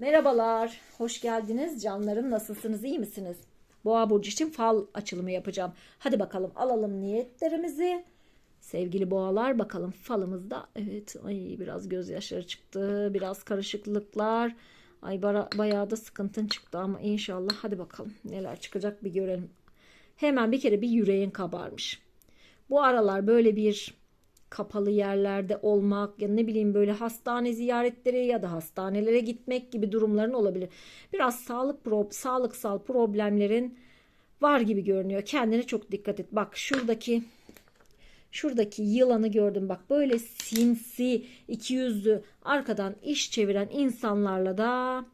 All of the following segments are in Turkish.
Merhabalar, hoş geldiniz canlarım. Nasılsınız, iyi misiniz? Boğa burcu için fal açılımı yapacağım. Hadi bakalım alalım niyetlerimizi. Sevgili boğalar bakalım falımızda. Evet, ay biraz gözyaşları çıktı, biraz karışıklıklar. Ay bayağı da sıkıntın çıktı ama inşallah hadi bakalım neler çıkacak bir görelim. Hemen bir kere bir yüreğin kabarmış. Bu aralar böyle bir kapalı yerlerde olmak ya ne bileyim böyle hastane ziyaretleri ya da hastanelere gitmek gibi durumların olabilir. Biraz sağlık pro sağlıksal problemlerin var gibi görünüyor. Kendine çok dikkat et. Bak şuradaki şuradaki yılanı gördüm. Bak böyle sinsi, iki yüzlü, arkadan iş çeviren insanlarla da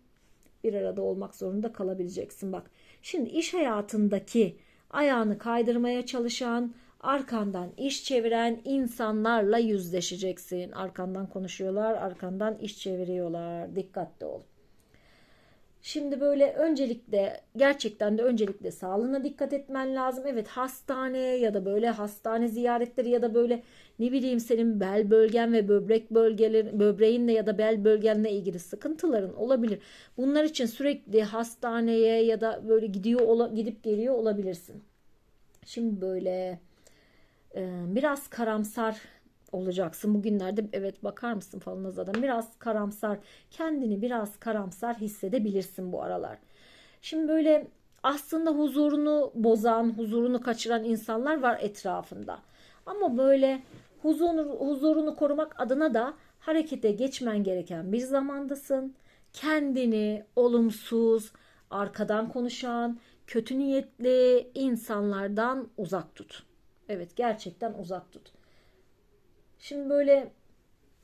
bir arada olmak zorunda kalabileceksin. Bak şimdi iş hayatındaki ayağını kaydırmaya çalışan, arkandan iş çeviren insanlarla yüzleşeceksin. Arkandan konuşuyorlar, arkandan iş çeviriyorlar. Dikkatli ol. Şimdi böyle öncelikle gerçekten de öncelikle sağlığına dikkat etmen lazım. Evet hastane ya da böyle hastane ziyaretleri ya da böyle ne bileyim senin bel bölgen ve böbrek bölgeleri böbreğinle ya da bel bölgenle ilgili sıkıntıların olabilir. Bunlar için sürekli hastaneye ya da böyle gidiyor gidip geliyor olabilirsin. Şimdi böyle biraz karamsar olacaksın. Bugünlerde evet bakar mısın falına zaten biraz karamsar kendini biraz karamsar hissedebilirsin bu aralar. Şimdi böyle aslında huzurunu bozan, huzurunu kaçıran insanlar var etrafında. Ama böyle huzurunu, huzurunu korumak adına da harekete geçmen gereken bir zamandasın. Kendini olumsuz, arkadan konuşan, kötü niyetli insanlardan uzak tut. Evet gerçekten uzak tut. Şimdi böyle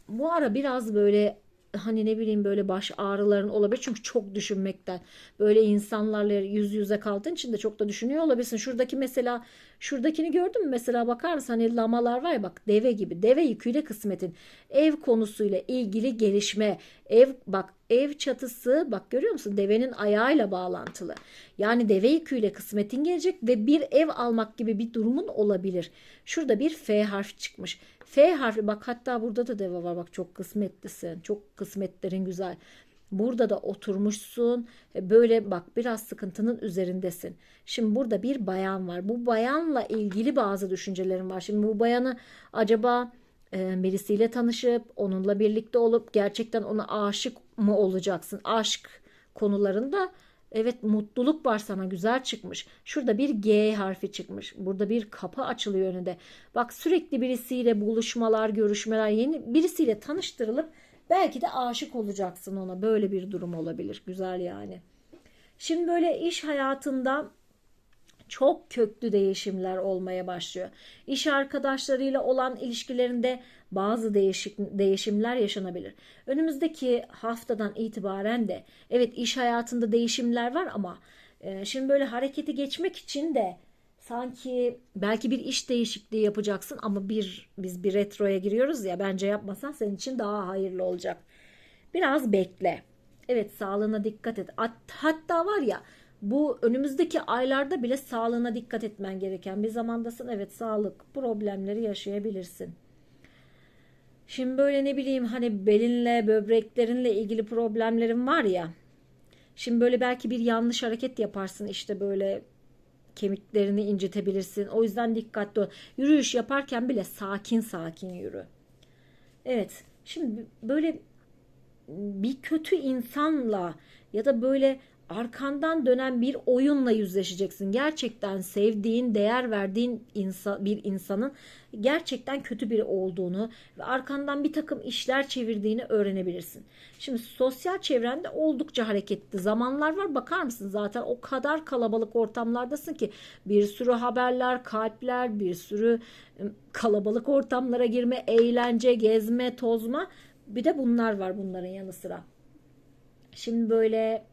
bu ara biraz böyle hani ne bileyim böyle baş ağrıların olabilir. Çünkü çok düşünmekten böyle insanlarla yüz yüze kaldığın için de çok da düşünüyor olabilirsin. Şuradaki mesela şuradakini gördün mü? Mesela bakar mısın hani lamalar var ya bak deve gibi. Deve yüküyle kısmetin. Ev konusuyla ilgili gelişme. Ev bak ev çatısı bak görüyor musun? Devenin ayağıyla bağlantılı. Yani deve yüküyle kısmetin gelecek ve bir ev almak gibi bir durumun olabilir. Şurada bir F harf çıkmış. F harfi bak hatta burada da deve var bak çok kısmetlisin. Çok kısmetlerin güzel. Burada da oturmuşsun. E, böyle bak biraz sıkıntının üzerindesin. Şimdi burada bir bayan var. Bu bayanla ilgili bazı düşüncelerim var. Şimdi bu bayanı acaba e, birisiyle tanışıp onunla birlikte olup gerçekten ona aşık mı olacaksın? Aşk konularında Evet mutluluk var sana güzel çıkmış. Şurada bir G harfi çıkmış. Burada bir kapı açılıyor önünde. Bak sürekli birisiyle buluşmalar, görüşmeler, yeni birisiyle tanıştırılıp belki de aşık olacaksın ona. Böyle bir durum olabilir. Güzel yani. Şimdi böyle iş hayatında çok köklü değişimler olmaya başlıyor. İş arkadaşlarıyla olan ilişkilerinde bazı değişik, değişimler yaşanabilir. Önümüzdeki haftadan itibaren de evet iş hayatında değişimler var ama e, şimdi böyle hareketi geçmek için de sanki belki bir iş değişikliği yapacaksın ama bir biz bir retroya giriyoruz ya bence yapmasan senin için daha hayırlı olacak. Biraz bekle. Evet sağlığına dikkat et. Hatta var ya bu önümüzdeki aylarda bile sağlığına dikkat etmen gereken bir zamandasın. Evet sağlık problemleri yaşayabilirsin. Şimdi böyle ne bileyim hani belinle, böbreklerinle ilgili problemlerin var ya. Şimdi böyle belki bir yanlış hareket yaparsın işte böyle kemiklerini incitebilirsin. O yüzden dikkatli ol. Yürüyüş yaparken bile sakin sakin yürü. Evet. Şimdi böyle bir kötü insanla ya da böyle arkandan dönen bir oyunla yüzleşeceksin. Gerçekten sevdiğin, değer verdiğin insan, bir insanın gerçekten kötü biri olduğunu ve arkandan bir takım işler çevirdiğini öğrenebilirsin. Şimdi sosyal çevrende oldukça hareketli zamanlar var. Bakar mısın zaten o kadar kalabalık ortamlardasın ki bir sürü haberler, kalpler, bir sürü kalabalık ortamlara girme, eğlence, gezme, tozma. Bir de bunlar var bunların yanı sıra. Şimdi böyle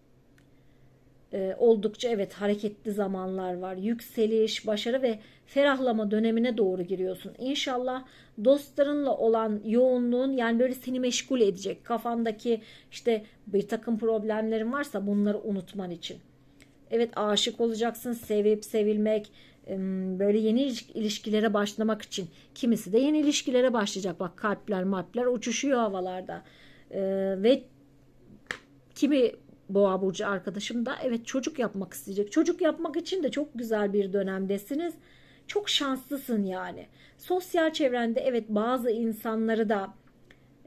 e, oldukça evet hareketli zamanlar var. Yükseliş, başarı ve ferahlama dönemine doğru giriyorsun. İnşallah dostlarınla olan yoğunluğun yani böyle seni meşgul edecek. Kafandaki işte bir takım problemlerin varsa bunları unutman için. Evet aşık olacaksın, sevip sevilmek, böyle yeni ilişkilere başlamak için. Kimisi de yeni ilişkilere başlayacak. Bak kalpler, marpler uçuşuyor havalarda. Ve Kimi boğa burcu arkadaşım da evet çocuk yapmak isteyecek. Çocuk yapmak için de çok güzel bir dönemdesiniz. Çok şanslısın yani. Sosyal çevrende evet bazı insanları da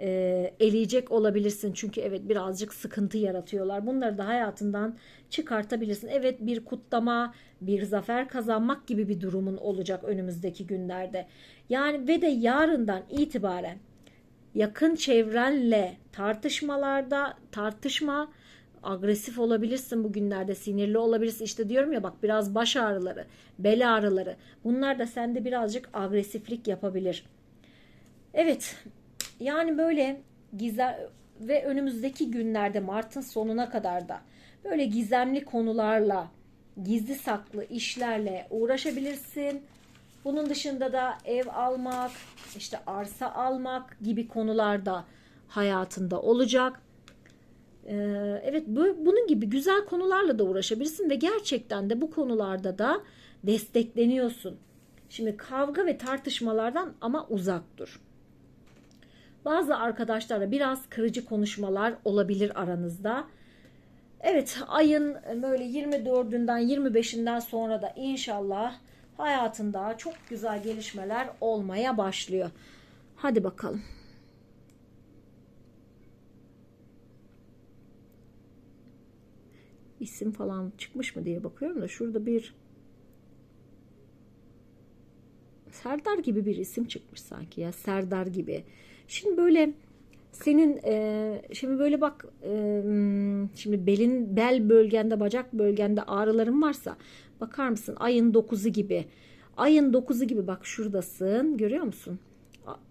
e, eleyecek olabilirsin. Çünkü evet birazcık sıkıntı yaratıyorlar. Bunları da hayatından çıkartabilirsin. Evet bir kutlama, bir zafer kazanmak gibi bir durumun olacak önümüzdeki günlerde. Yani ve de yarından itibaren yakın çevrenle tartışmalarda tartışma agresif olabilirsin bugünlerde sinirli olabilirsin. İşte diyorum ya bak biraz baş ağrıları bel ağrıları bunlar da sende birazcık agresiflik yapabilir. Evet yani böyle gizem ve önümüzdeki günlerde Mart'ın sonuna kadar da böyle gizemli konularla gizli saklı işlerle uğraşabilirsin. Bunun dışında da ev almak, işte arsa almak gibi konularda hayatında olacak. Ee, evet bu, bunun gibi güzel konularla da uğraşabilirsin ve gerçekten de bu konularda da destekleniyorsun. Şimdi kavga ve tartışmalardan ama uzak dur. Bazı arkadaşlarla biraz kırıcı konuşmalar olabilir aranızda. Evet ayın böyle 24'ünden 25'inden sonra da inşallah hayatında çok güzel gelişmeler olmaya başlıyor. Hadi bakalım. İsim falan çıkmış mı diye bakıyorum da şurada bir Serdar gibi bir isim çıkmış sanki ya Serdar gibi. Şimdi böyle senin e, şimdi böyle bak e, şimdi belin bel bölgende bacak bölgende ağrıların varsa bakar mısın? Ayın 9'u gibi. Ayın 9'u gibi bak şuradasın görüyor musun?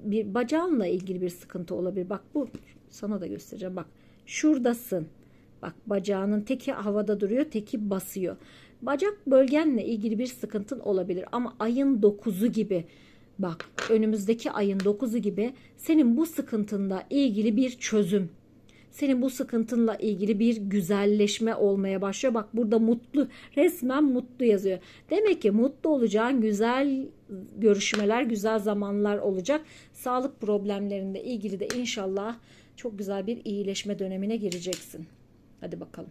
Bir bacağınla ilgili bir sıkıntı olabilir. Bak bu sana da göstereceğim. Bak şuradasın bak bacağının teki havada duruyor teki basıyor bacak bölgenle ilgili bir sıkıntın olabilir ama ayın 9'u gibi Bak önümüzdeki ayın 9'u gibi senin bu sıkıntınla ilgili bir çözüm. Senin bu sıkıntınla ilgili bir güzelleşme olmaya başlıyor. Bak burada mutlu resmen mutlu yazıyor. Demek ki mutlu olacağın güzel görüşmeler, güzel zamanlar olacak. Sağlık problemlerinde ilgili de inşallah çok güzel bir iyileşme dönemine gireceksin. Hadi bakalım.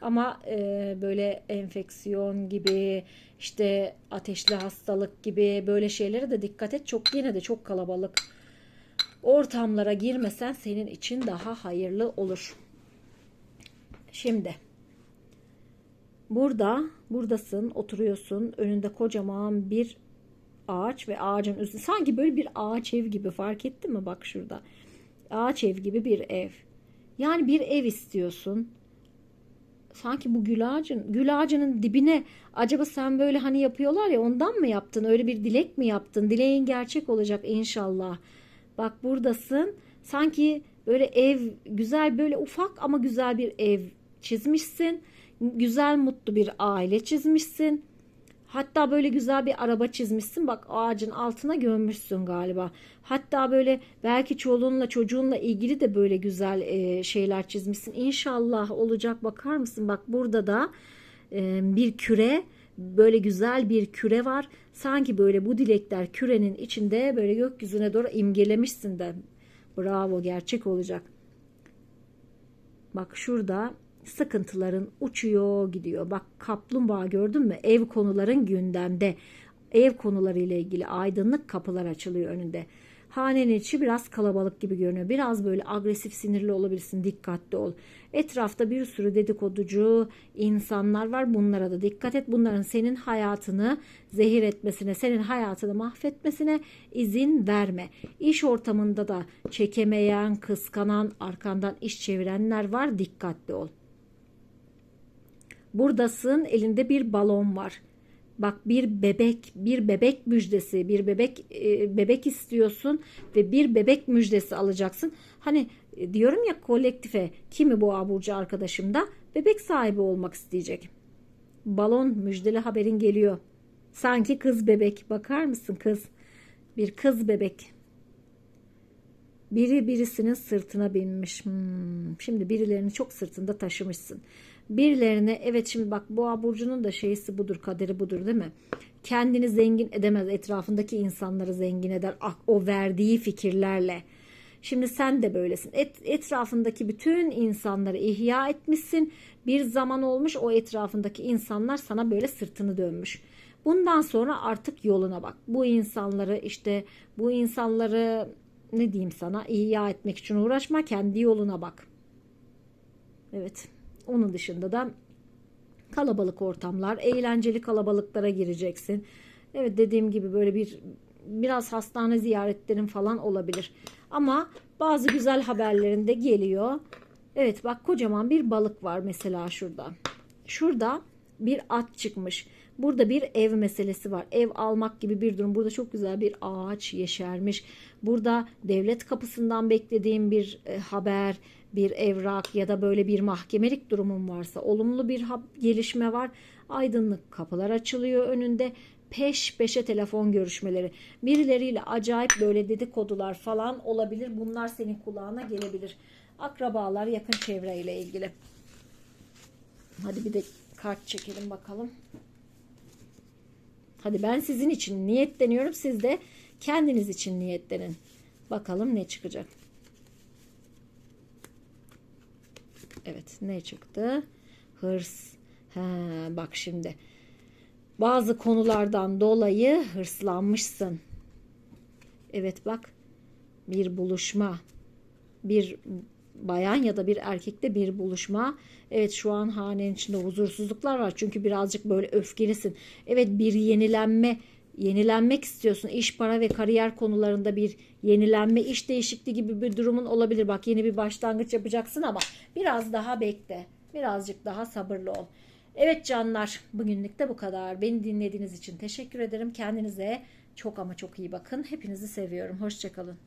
Ama e, böyle enfeksiyon gibi işte ateşli hastalık gibi böyle şeylere de dikkat et. Çok yine de çok kalabalık ortamlara girmesen senin için daha hayırlı olur. Şimdi burada buradasın oturuyorsun önünde kocaman bir ağaç ve ağacın üstü sanki böyle bir ağaç ev gibi fark ettin mi bak şurada ağaç ev gibi bir ev yani bir ev istiyorsun. Sanki bu gül ağacın gül ağacının dibine acaba sen böyle hani yapıyorlar ya ondan mı yaptın? Öyle bir dilek mi yaptın? Dileğin gerçek olacak inşallah. Bak buradasın. Sanki böyle ev güzel böyle ufak ama güzel bir ev çizmişsin. Güzel mutlu bir aile çizmişsin Hatta böyle güzel bir araba çizmişsin. Bak ağacın altına gömmüşsün galiba. Hatta böyle belki çoluğunla çocuğunla ilgili de böyle güzel e, şeyler çizmişsin. İnşallah olacak bakar mısın? Bak burada da e, bir küre böyle güzel bir küre var. Sanki böyle bu dilekler kürenin içinde böyle gökyüzüne doğru imgelemişsin de. Bravo gerçek olacak. Bak şurada sıkıntıların uçuyor gidiyor. Bak kaplumbağa gördün mü? Ev konuların gündemde. Ev konuları ile ilgili aydınlık kapılar açılıyor önünde. Hanenin içi biraz kalabalık gibi görünüyor. Biraz böyle agresif sinirli olabilirsin. Dikkatli ol. Etrafta bir sürü dedikoducu insanlar var. Bunlara da dikkat et. Bunların senin hayatını zehir etmesine, senin hayatını mahvetmesine izin verme. İş ortamında da çekemeyen, kıskanan, arkandan iş çevirenler var. Dikkatli ol. Buradasın elinde bir balon var. Bak bir bebek, bir bebek müjdesi, bir bebek e, bebek istiyorsun ve bir bebek müjdesi alacaksın. Hani e, diyorum ya kolektife kimi bu burcu arkadaşım da bebek sahibi olmak isteyecek. Balon müjdeli haberin geliyor. Sanki kız bebek. Bakar mısın kız? Bir kız bebek. Biri birisinin sırtına binmiş. Hmm. Şimdi birilerini çok sırtında taşımışsın. Birilerine evet şimdi bak boğa burcunun da şeysi budur kaderi budur değil mi? Kendini zengin edemez etrafındaki insanları zengin eder ah, o verdiği fikirlerle. Şimdi sen de böylesin. Et, etrafındaki bütün insanları ihya etmişsin. Bir zaman olmuş o etrafındaki insanlar sana böyle sırtını dönmüş. Bundan sonra artık yoluna bak. Bu insanları işte bu insanları ne diyeyim sana ihya etmek için uğraşma. Kendi yoluna bak. Evet. Onun dışında da kalabalık ortamlar, eğlenceli kalabalıklara gireceksin. Evet dediğim gibi böyle bir biraz hastane ziyaretlerin falan olabilir. Ama bazı güzel haberlerin de geliyor. Evet bak kocaman bir balık var mesela şurada. Şurada bir at çıkmış. Burada bir ev meselesi var. Ev almak gibi bir durum. Burada çok güzel bir ağaç yeşermiş. Burada devlet kapısından beklediğim bir e, haber, bir evrak ya da böyle bir mahkemelik durumun varsa olumlu bir gelişme var. Aydınlık kapılar açılıyor önünde. Peş peşe telefon görüşmeleri. Birileriyle acayip böyle dedikodular falan olabilir. Bunlar senin kulağına gelebilir. Akrabalar, yakın çevreyle ilgili. Hadi bir de kart çekelim bakalım. Hadi ben sizin için niyetleniyorum. Siz de kendiniz için niyetlenin. Bakalım ne çıkacak. Evet ne çıktı? Hırs. Ha, bak şimdi. Bazı konulardan dolayı hırslanmışsın. Evet bak. Bir buluşma. Bir bayan ya da bir erkekte bir buluşma. Evet şu an hanenin içinde huzursuzluklar var. Çünkü birazcık böyle öfkelisin. Evet bir yenilenme yenilenmek istiyorsun. İş, para ve kariyer konularında bir yenilenme, iş değişikliği gibi bir durumun olabilir. Bak yeni bir başlangıç yapacaksın ama biraz daha bekle. Birazcık daha sabırlı ol. Evet canlar bugünlük de bu kadar. Beni dinlediğiniz için teşekkür ederim. Kendinize çok ama çok iyi bakın. Hepinizi seviyorum. Hoşçakalın.